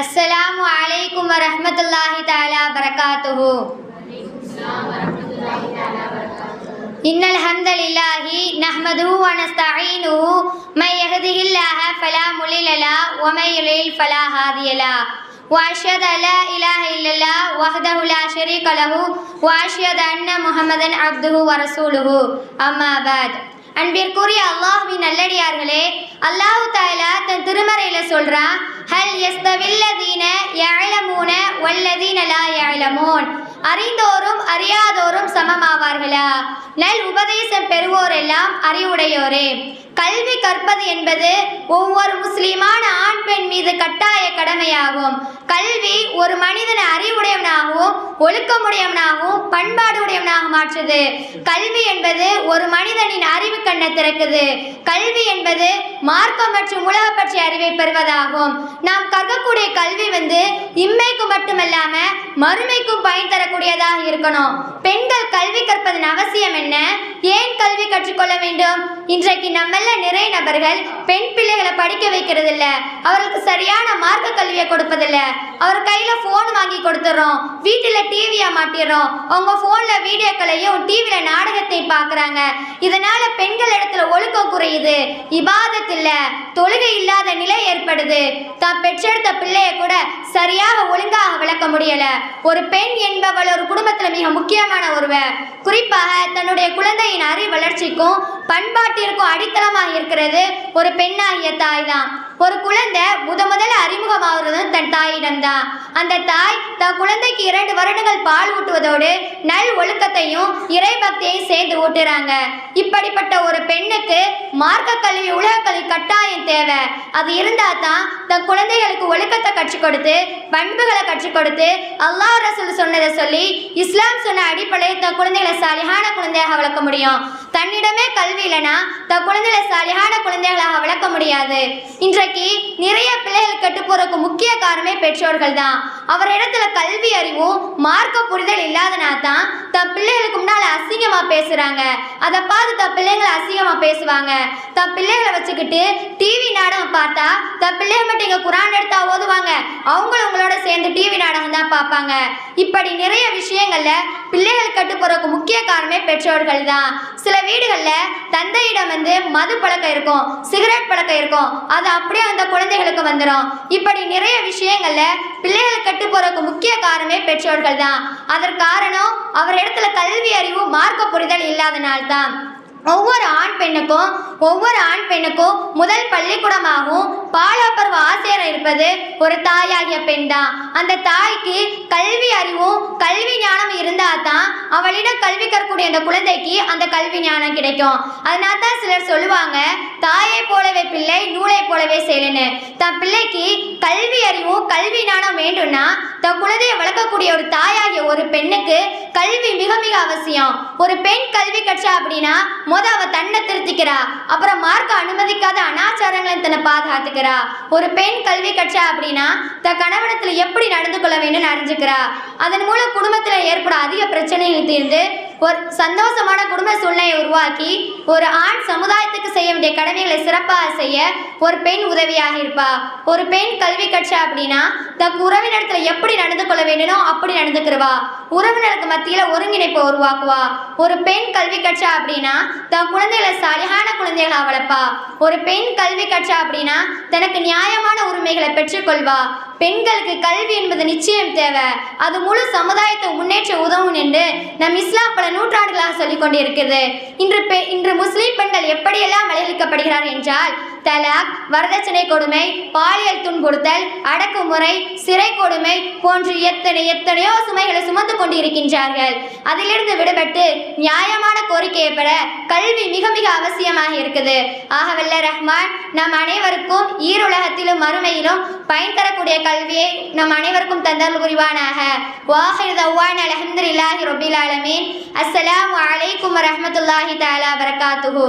السلام عليكم ورحمة الله تعالى وبركاته. إن الحمد لله نحمده ونستعينه. من يهده الله فلا مضل له ومن يضلل فلا هادي له. وأشهد أن لا إله إلا الله وحده لا شريك له وأشهد أن محمدا عبده ورسوله. أما بعد. அன்பிற்குரிய அல்லாஹ்வின் நல்லடியார்களே அல்லாஹ் தாலா தன் திருமறையில சொல்றான் ஹல் எஸ்தவில்லதீன யஅலமூன வல்லதீன லா யஅலமூன். அறிந்தோரும் அறியாதோரும் சமமாவார்களா? நல் உபதேசம் பெறுவோரெல்லாம் அறிவுடையோரே. கல்வி கற்பது என்பது ஒவ்வொரு முஸ்லீமான ஆண் பெண் இது கட்டாய கடமையாகும். கல்வி ஒரு மனிதனை அறிவுடையவனாகவும் ஒழுக்கமுடையவனாகவும் பண்பாடு உடையவனாக மாற்றுது. கல்வி என்பது ஒரு மனிதனின் அறிவு கண்ணை திறக்குது. கல்வி என்பது மார்க்கம் மற்றும் உலக பற்றிய அறிவை பெறுவதாகும். நாம் கற்கக்கூடிய கல்வி வந்து இம்மைக்கு மட்டுமல்லாம மறுமைக்கும் பயன் தரக்கூடியதாக இருக்கணும். பெண்கள் கல்வி கற்பதன் அவசியம் என்ன? ஏன் கல்வி கற்றுக்கொள்ள வேண்டும்? இன்றைக்கு நம்மள நிறைய நபர்கள் பெண் பிள்ளைகளை படிக்க வைக்கிறது இல்லை அவர்களுக்கு சரியான மார்க்க கல்வியை கொடுப்பதில்ல. அவர் கையில போன் வாங்கி கொடுத்துட்றோம் வீட்டுல டிவியை மாட்டிடுறோம் அவங்க போன்ல வீடியோக்களையும் டிவியில் நாடகத்தை பார்க்குறாங்க. இதனால பெண்கள் இடத்துல ஒழுக்கம் குறையுது. இபாதத் இல்ல தொழுகை இல்லாத நிலை ஏற்படுது. தான் பெற்றெடுத்த பிள்ளையை கூட சரியாக ஒழுங்காக விளக்க முடியல. ஒரு பெண் என்பவள் ஒரு குடும்பத்துல மிக முக்கியமான ஒருவர் குறிப்பாக தன்னுடைய குழந்தையின் அறி வளர்ச்சிக்கும் பண்பாட்டிற்கும் அடித்தளமாக இருக்கிறது ஒரு பெண்ணாகிய தாய் தான். ஒரு குழந்தை முத முதல்ல அறிமுகமாகிறது தன் அந்த தாய் தன் குழந்தைக்கு இரண்டு வருடங்கள் பால் ஊட்டுவதோடு நல் ஒழுக்கத்தையும் இறைபக்தியையும் சேர்ந்து ஊட்டுறாங்க. இப்படிப்பட்ட ஒரு பெண்ணுக்கு மார்க்க கல்வி உலக கல்வி கட்டாயம் தேவை. அது இருந்தால் தான் தன் குழந்தைகளுக்கு ஒழுக்கத்தை கற்றுக் கொடுத்து பண்புகளை கற்றுக் கொடுத்து அல்லாஹ் ரசூல் சொன்னதை சொல்லி இஸ்லாம் சொன்ன அடிப்படையில் தன் குழந்தைகளை சாலிஹான குழந்தையாக வளர்க்க முடியும். தன்னிடமே கல்வி இல்லைன்னா தன் குழந்தைகளை சாலிஹான குழந்தைகளாக முடியாது. இன்றைக்கு நிறைய பிள்ளைகள் கெட்டு போறதுக்கு முக்கிய காரணமே பெற்றோர்கள் தான் அவர் இடத்துல கல்வி அறிவும் மார்க்க புரிதல் இல்லாதனா தான் தன் பிள்ளைகளுக்கு அசிங்கமாக அசிங்கமா பேசுறாங்க. அதை பார்த்து தன் பிள்ளைங்களை அசிங்கமா பேசுவாங்க. தன் பிள்ளைகளை வச்சுக்கிட்டு டிவி நாடகம் பார்த்தா தன் பிள்ளைங்க மட்டும் இங்க குரான் எடுத்தா ஓதுவாங்க. அவங்களும் உங்களோட சேர்ந்து டிவி நாடகம் தான் பார்ப்பாங்க. இப்படி நிறைய விஷயங்கள்ல பிள்ளைகள் கட்டு முக்கிய காரணமே பெற்றோர்கள் தான். சில வீடுகள்ல தந்தையிடம் வந்து மது பழக்கம் இருக்கும் சிகரெட் பழக்கம் இருக்கும். அது அப்படியே அந்த குழந்தைகளுக்கு வந்துடும் இப்படி நிறைய விஷயங்கள்ல பிள்ளைகள் கட்டு முக்கிய காரணமே பெற்றோர்கள் தான். அதற்கு காரணம் அவர் இடத்துல கல்வி அறிவு மார்க்க புரிதல் இல்லாதனால்தான். ஒவ்வொரு ஆண் பெண்ணுக்கும் ஒவ்வொரு ஆண் பெண்ணுக்கும் முதல் பள்ளிக்கூடமாகவும் பாலாப்பருவ ஆசிரியர் இருப்பது ஒரு தாயாகிய பெண் தான் அந்த தாய்க்கு கல்வி அறிவும் கல்வி ஞானம் இருந்தால் தான் அவளிடம் கல்வி கற்கக்கூடிய அந்த குழந்தைக்கு அந்த கல்வி ஞானம் கிடைக்கும். அதனால தான் சிலர் சொல்லுவாங்க தாயை போலவே பிள்ளை நூலை போலவே செயலுன்னு தன் பிள்ளைக்கு கல்வி அறிவும் கல்வி ஞானம் வேண்டும்னா தன் குழந்தையை வளர்க்கக்கூடிய ஒரு தாயாகிய ஒரு பெண்ணுக்கு கல்வி மிக மிக அவசியம். ஒரு பெண் கல்வி கற்றா அப்படின்னா முத அவ தன்னை திருத்திக்கிறா. அப்புறம் மார்க்க அனுமதிக்காத அனாச்சாரங்களை தன்னை பாதுகாத்துக்கிறா. ஒரு பெண் கல்வி கற்றா அப்படின்னா தன் கணவனத்தில் எப்படி நடந்து கொள்ள வேண்டும் அறிஞ்சுக்கிறா. அதன் மூலம் குடும்பத்தில் ஏற்படும் அதிக பிரச்சனைகள் தீர்ந்து ஒரு சந்தோஷமான குடும்ப சூழ்நிலையை உருவாக்கி ஒரு ஆண் சமுதாயத்துக்கு செய்ய வேண்டிய கடமைகளை சிறப்பாக செய்ய ஒரு பெண் உதவியாக இருப்பா. ஒரு பெண் கல்வி கற்றா அப்படின்னா தன் உறவினத்தில் எப்படி நடந்து கொள்ள வேண்டுமோ அப்படி நடந்துக்கிறவா உறவினருக்கு மத்தியில் ஒருங்கிணைப்பை உருவாக்குவா. ஒரு பெண் கல்வி கற்றா அப்படின்னா தன் குழந்தைகளை சரியான குழந்தைகளாக வளர்ப்பா. ஒரு பெண் கல்வி கற்றா அப்படின்னா தனக்கு நியாயமான உரிமைகளை பெற்றுக்கொள்வா. பெண்களுக்கு கல்வி என்பது நிச்சயம் தேவை. அது முழு சமுதாயத்தை முன்னேற்ற உதவும் என்று நம் இஸ்லாம் பல நூற்றாண்டுகளாக சொல்லிக் கொண்டிருக்கிறது இன்று பெ இன்று முஸ்லீம் பெண்கள் எப்படியெல்லாம் வலியுறுத்தப்படுகிறார் என்றால் தலாக் வரதட்சணை கொடுமை பாலியல் துன்புறுத்தல் அடக்குமுறை சிறை கொடுமை போன்று எத்தனை எத்தனையோ சுமைகளை சுமந்து கொண்டு இருக்கின்றார்கள் அதிலிருந்து விடுபட்டு நியாயமான கோரிக்கையை பெற கல்வி மிக மிக அவசியமாக இருக்குது. ஆகவல்ல ரஹ்மான் நம் அனைவருக்கும் ஈருலகத்திலும் மறுமையிலும் பயன் தரக்கூடிய கல்வியை நம் அனைவருக்கும் தந்தல் புரிவானாக. வாஹிர் தவான் அலமதுல்லாஹி ரொபில் ஆலமீன். அஸ்ஸலாம் வலைக்கும் வரமத்துல்லாஹி தாலா வரகாத்துஹூ